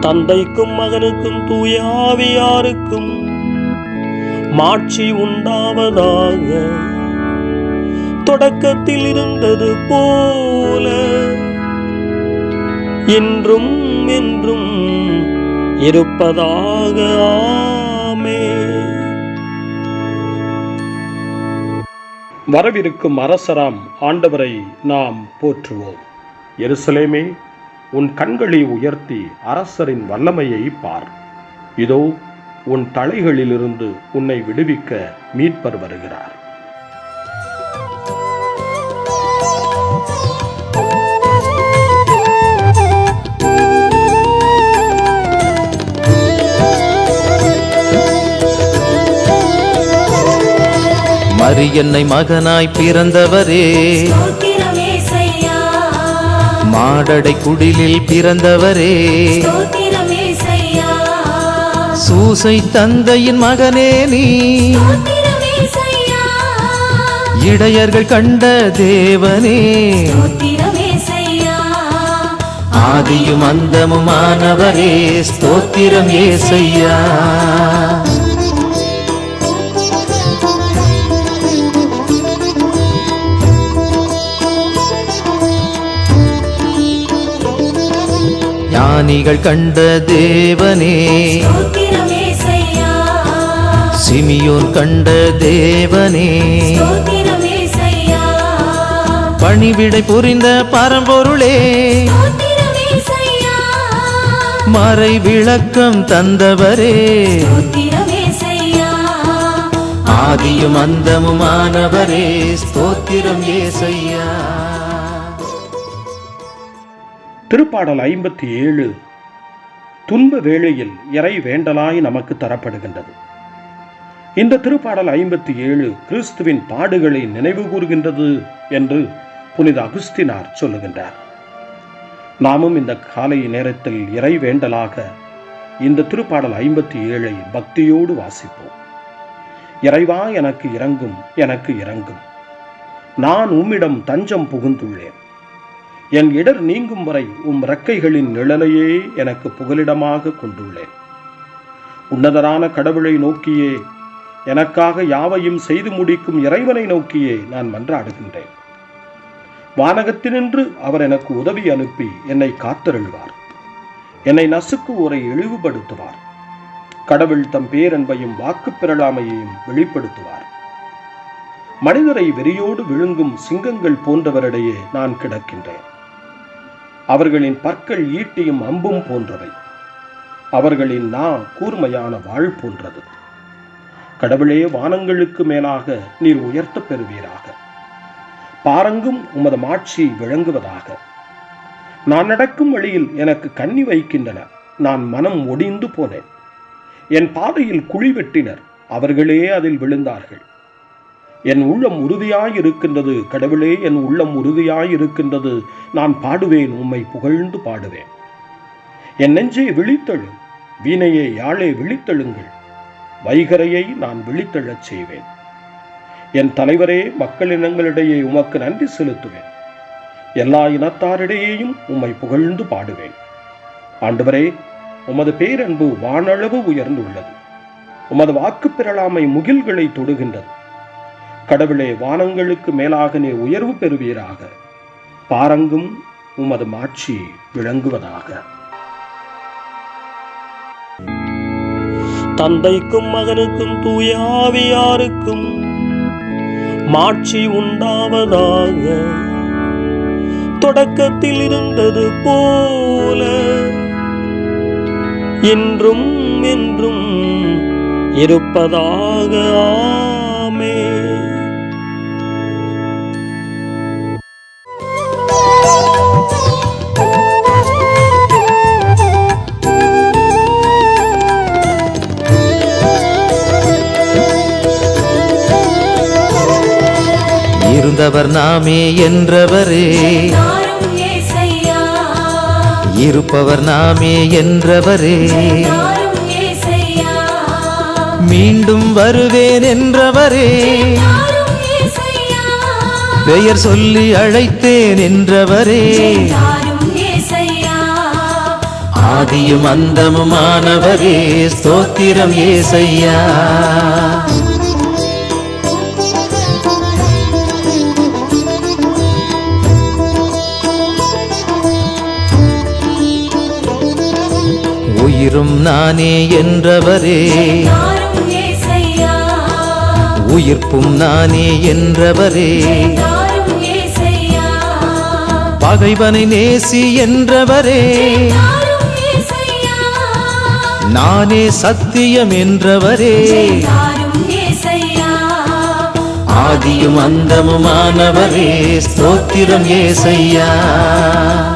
தந்தைக்கும் மகனுக்கும் தூயாவியாருக்கும் மாட்சி உண்டாவதாக. தொடக்கத்தில் இருந்தது போல இன்றும் என்றும் இருப்பதாக. ஆமே வரவிருக்கும் அரசராம் ஆண்டவரை நாம் போற்றுவோம். எருசலேமே உன் கண்களை உயர்த்தி அரசரின் வல்லமையை பார். இதோ உன் தலைகளிலிருந்து உன்னை விடுவிக்க மீட்பர் வருகிறார். மரியன்னை மகனாய் பிறந்தவரே. மாடடை குடிலில் பிறந்தவரே. சூசை தந்தையின் மகனே நீ. இடையர்கள் கண்ட தேவனே. ஆதியும் அந்தமுமானவரே ஸ்தோத்திரம் ஏசையா. ஞானிகள் கண்ட தேவனே. சிமியோன் கண்ட தேவனே. பணிவிடை புரிந்த பரம்பொருளே. மறை விளக்கம் தந்தவரே. ஆதியும் அந்தமுமானவரே. ஸ்தோத்திரம் ஏசையா. திருப்பாடல் ஐம்பத்தி ஏழு துன்ப வேளையில் இறை வேண்டலாய் நமக்கு தரப்படுகின்றது. இந்த திருப்பாடல் ஐம்பத்தி ஏழு கிறிஸ்துவின் பாடுகளை நினைவு கூறுகின்றது என்று புனித அகுஸ்தினார் சொல்லுகின்றார். நாமும் இந்த காலை நேரத்தில் இறை வேண்டலாக இந்த திருப்பாடல் ஐம்பத்தி ஏழை பக்தியோடு வாசிப்போம். இறைவா எனக்கு இறங்கும் எனக்கு இறங்கும். நான் உம்மிடம் தஞ்சம் புகுந்துள்ளேன். என் இடர் நீங்கும் வரை உம் ரெக்கைகளின் நிழலையே எனக்கு புகலிடமாக கொண்டுள்ளேன். உன்னதரான கடவுளை நோக்கியே எனக்காக யாவையும் செய்து முடிக்கும் இறைவனை நோக்கியே நான் மன்றாடுகின்றேன். வானகத்தினின்று அவர் எனக்கு உதவி அனுப்பி என்னை காத்தருள்வார். என்னை நசுக்குவோரை இழிவுபடுத்துவார். கடவுள் தம் பேரன்பையும் வாக்குப் பெறலாமையையும் வெளிப்படுத்துவார். மனிதரை வெறியோடு விழுங்கும் சிங்கங்கள் போன்றவரிடையே நான் கிடக்கின்றேன். அவர்களின் பற்கள் ஈட்டியும் அம்பும் போன்றவை. அவர்களின் நா கூர்மையான வாழ் போன்றது. கடவுளே வானங்களுக்கு மேலாக நீர் உயர்த்தப் பெறுவீராக. பாரங்கும் உமது மாட்சி விளங்குவதாக. நான் நடக்கும் வழியில் எனக்கு கண்ணி வைக்கின்றன. நான் மனம் ஒடிந்து போனேன். என் பாதையில் குழி வெட்டினர். அவர்களே அதில் விழுந்தார்கள். என் உள்ளம் உறுதியாயிருக்கின்றது. கடவுளே என் உள்ளம் உறுதியாயிருக்கின்றது. நான் பாடுவேன் உம்மை புகழ்ந்து பாடுவேன். என் நெஞ்சே விழித்தெழு வீணையே யாழே விழித்தெழுங்கள். வைகரையை நான் விழித்தெழச் செய்வேன். என் தலைவரே மக்களினங்களிடையே உமக்கு நன்றி செலுத்துவேன். எல்லா இனத்தாரிடையேயும் உம்மை புகழ்ந்து பாடுவேன். ஆண்டவரே உமது பேரன்பு வானளவு உயர்ந்துள்ளது. உமது வாக்கு பெறலாமை முகில்களை தொடுகின்றது. கடவுளே வானங்களுக்கு மேலாக நீ உயர்வு பெறுவீராக. பாரங்கும் உமது மாட்சி விளங்குவதாக. தந்தைக்கும் மகனுக்கும் தூயாவியாருக்கும் மாட்சி உண்டாவதாக. தொடக்கத்தில் இருந்தது போல இன்றும் என்றும் இருப்பதாக. இருந்தவர் நாமே என்றவரே. இருப்பவர் நாமே என்றவரே. மீண்டும் வருவேன் என்றவரே. பெயர் சொல்லி அழைத்தேன் என்றவரே. ஆதியும் அந்தமுமானவரே. ஸ்தோத்திரம் ஏசையா. உயிரும் நானே என்றவரே. உயிர்ப்பும் நானே என்றவரே. பகைவனை நேசி என்றவரே. நானே சத்தியம் என்றவரே. ஆதியும் அந்தமுமானவரே. ஸ்தோத்திரம் ஏசையா.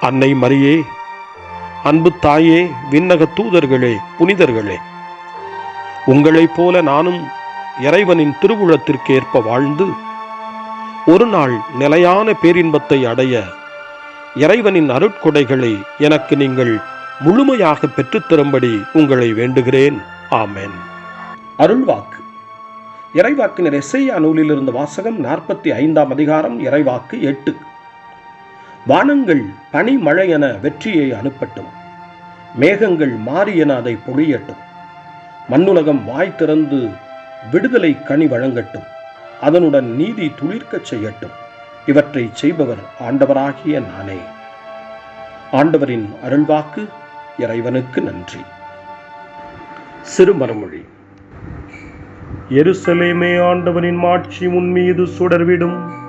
அன்னை மரியே அன்பு தாயே விண்ணக தூதர்களே புனிதர்களே உங்களைப் போல நானும் இறைவனின் திருவுளத்திற்கு ஏற்ப வாழ்ந்து ஒரு நாள் நிலையான பேரின்பத்தை அடைய இறைவனின் அருட்கொடைகளை எனக்கு நீங்கள் முழுமையாக பெற்றுத்தரும்படி உங்களை வேண்டுகிறேன். ஆமேன். அருள்வாக்கு. இறைவாக்கினர் எஸ்ஐயா நூலிலிருந்து வாசகம் நாற்பத்தி ஐந்தாம் அதிகாரம் இறைவாக்கு எட்டு. வானங்கள் பனிமழை என வெற்றியை அனுப்பட்டும். மேகங்கள் மாறி என அதை பொழியட்டும். மண்ணுலகம் வாய் திறந்து விடுதலை கனி வழங்கட்டும். அதனுடன் நீதி துளிர்க்கச் செய்யட்டும். இவற்றை செய்பவர் ஆண்டவராகிய நானே. ஆண்டவரின் அருள்வாக்கு இறைவனுக்கு நன்றி. சிறுமரமொழி எருசலேமே ஆண்டவனின் மாட்சி உன் மீது சுடர்விடும்.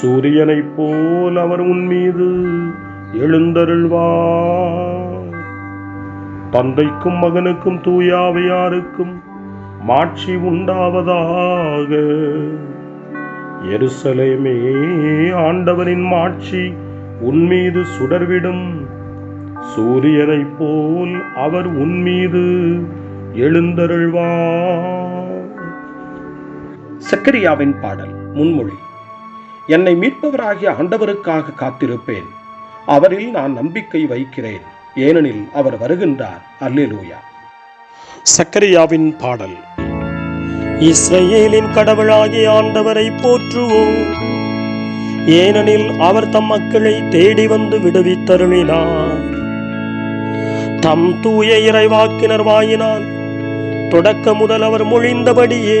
சூரியனைப் போல் அவர் உன் மீது எழுந்தருள்வார். தந்தைக்கும் மகனுக்கும் தூயாவையாருக்கும் மாட்சி உண்டாவதாக. எருசலேமே ஆண்டவரின் மாட்சி உன் மீது சுடர்விடும். சூரியனைப் போல் அவர் உன்மீது எழுந்தருள்வார். சக்கரியாவின் பாடல் முன்மொழி. என்னை மீட்பவராகிய ஆண்டவருக்காக காத்திருப்பேன். அவரில் நான் நம்பிக்கை வைக்கிறேன். ஏனெனில் அவர் வருகின்றார். அல்லேலூயா. சக்கரியாவின் பாடல். இஸ்ரேலின் கடவுளாகிய ஆண்டவரை போற்றுவோம். ஏனெனில் அவர் தம் மக்களை தேடி வந்து விடுவித்தருளினார். தம் தூய இறைவாக்கினர் வாயினால் தொடக்க முதல் அவர் மொழிந்தபடியே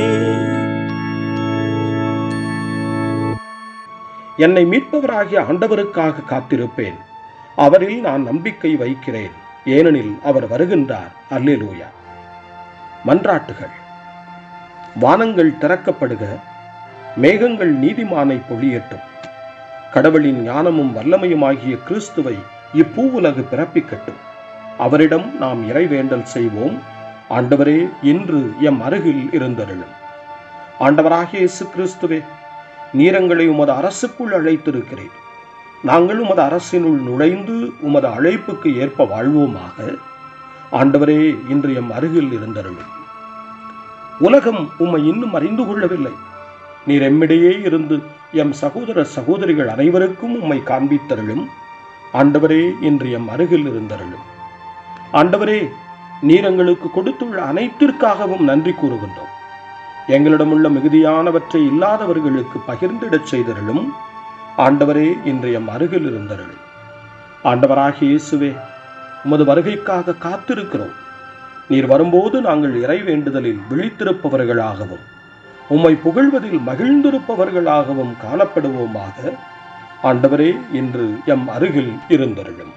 என்னை மீட்பவராகிய ஆண்டவருக்காக காத்திருப்பேன். அவரில் நான் நம்பிக்கை வைக்கிறேன். ஏனெனில் அவர் வருகின்றார். அல்லேலூயா. மன்றாட்டுகள். வானங்கள் திறக்கப்படுக. மேகங்கள் நீதிமானை பொழியட்டும். கடவுளின் ஞானமும் வல்லமையுமாகிய கிறிஸ்துவை இப்பூவுலகு பிறப்பிக்கட்டும். அவரிடம் நாம் இறைவேண்டல் செய்வோம். ஆண்டவரே இன்று எம் அருகில் இருந்தருளும். ஆண்டவராகிய இயேசு கிறிஸ்துவே நீரங்களை உமது அரசுக்குள் அழைத்திருக்கிறேன். நாங்கள் உமது அரசினுள் நுழைந்து உமது அழைப்புக்கு ஏற்ப வாழ்வோமாக. ஆண்டவரே இன்று எம் அருகில் இருந்தருளும். உலகம் உம்மை இன்னும் அறிந்து கொள்ளவில்லை. நீர் எம்மிடையே இருந்து எம் சகோதர சகோதரிகள் அனைவருக்கும் உம்மை காண்பித்தருளும். ஆண்டவரே இன்று எம் அருகில் இருந்தருளும். ஆண்டவரே நீர் எங்களுக்கு கொடுத்துள்ள அனைத்திற்காகவும் நன்றி கூறுகின்றோம். எங்களிடமுள்ள மிகுதியானவற்றை இல்லாதவர்களுக்கு பகிர்ந்திடச் செய்தருளும் ஆண்டவரே இன்றைய அருகில் இருந்தருள். ஆண்டவராகிய இயேசுவே உமது வருகைக்காக காத்திருக்கிறோம். நீர் வரும்போது நாங்கள் இறை வேண்டுதலில் விழித்திருப்பவர்களாகவும் உம்மை புகழ்வதில் மகிழ்ந்திருப்பவர்களாகவும் காணப்படுவோமாக ஆண்டவரே இன்று எம் அருகில் இருந்தருளும்.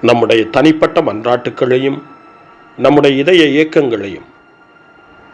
நம்முடைய தனிப்பட்ட மன்றாட்டுக்களையும் நம்முடைய இதய இயக்கங்களையும்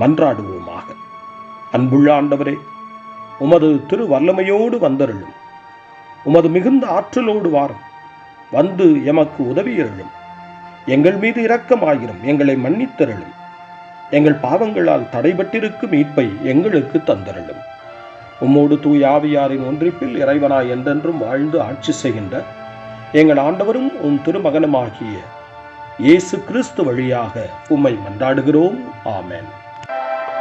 மன்றாடுவோமாக. அன்புள்ள ஆண்டவரே உமது திரு வல்லமையோடு வந்தருளும். உமது மிகுந்த ஆற்றலோடு வாரும். வந்து எமக்கு உதவியருளும். எங்கள் மீது இரக்கமாயிரும் எங்களை மன்னித்தருளும். எங்கள் பாவங்களால் தடைபட்டிருக்கும் மீட்பை எங்களுக்கு தந்தருளும். உம்மோடு தூய் ஆவியாரின் ஒன்றிப்பில் இறைவனாய் என்றென்றும் வாழ்ந்து ஆட்சி செய்கின்ற எங்கள் ஆண்டவரும் உன் திருமகனுமாகிய இயேசு கிறிஸ்து வழியாக உம்மை மன்றாடுகிறோம். ஆமேன்.